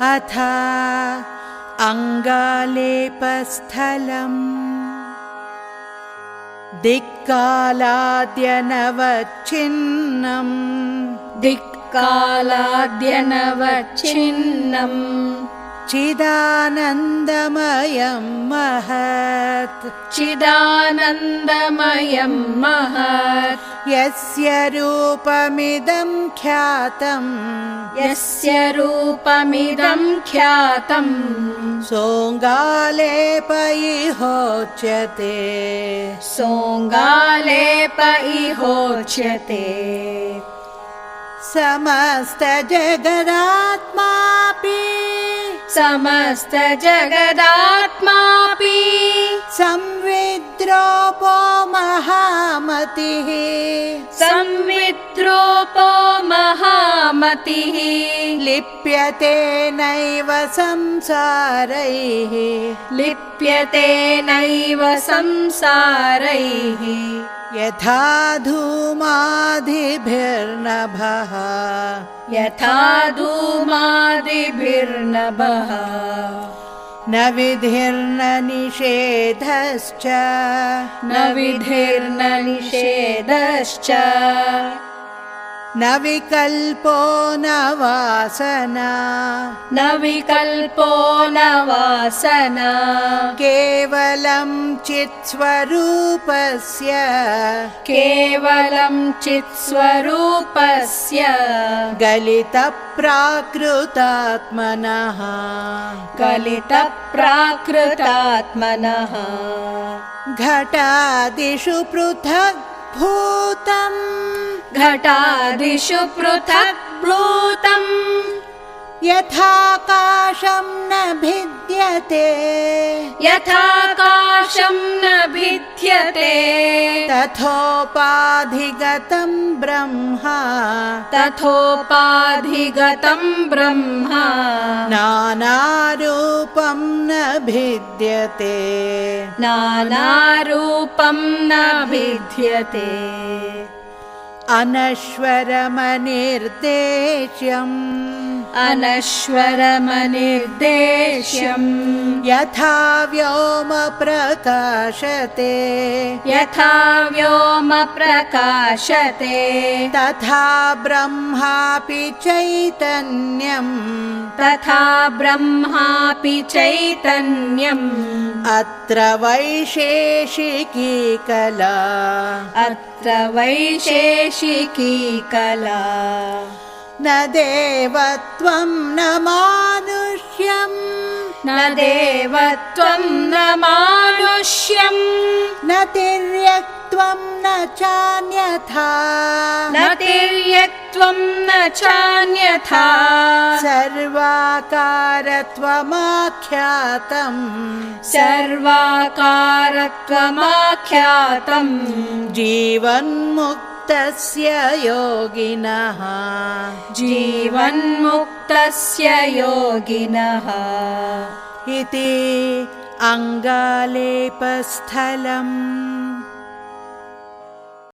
अथ अङ्गालेपस्थलम्। दिक्कालाद्यनवच्छिन्नम् दिक्कालाद्यनवच्छिन्नम् चिदानन्दमयं महत्। चिदानन्दमयं महत्। यस्य रूपमिदं ख्यातम्। यस्य रूपमिदं ख्यातम्। सोङ्गालेपैहोच्यते सोङ्गालेप इहोच्यते समस्तजगदात्मापि समस्तजगदात्मापि संविद्रोपो महामतिः। संविद्रोपो महामतिः। लिप्यते नैव संसारैः। लिप्यते नैव संसारैः। यथा धूमादिभिर्नभः। यथा धूमादिभिर्नभः न विधिर्न निषेधश्च न विधिर्न निषेधश्च न विकल्पो न वासना न विकल्पो न वासना केवलं चित्स्वरूपस्य। केवलं चित्स्वरूपस्य। गलितप्राकृतात्मनः। कलितप्राकृतात्मनः घटादिषु पृथग् भूतम् घटादिषु पृथक् भूतम् यथाकाशं न भिद्यते। यथाकाशं न भिद्यते। तथोपाधिगतं ब्रह्म। तथोपाधिगतं ब्रह्म। नानारूपं न भिद्यते। नानारूपं न भिद्यते अनश्वरमनिर्देश्यम्। अनश्वरमनिर्देश्यम्। यथा व्योम प्रकाशते। यथा व्योम प्रकाशते। तथा ब्रह्मापि चैतन्यम्। तथा ब्रह्मापि चैतन्यम्। अत्र वैशेषिकी कला। अत्र वैशेषिकी कला। न देवत्वं न मानुष्यम् न देवत्वं न मानुष्यम् न तिर्यक्त्वं न चान्यथा। न तिर्यक्त्वं न चान्यथा। सर्वाकारत्वमाख्यातम्। सर्वाकारत्वमाख्यातम् जीवन्मुक्तस्य योगिनः। जीवन्मुक्तस्य योगिनः। इति अङ्गालेपस्थलम्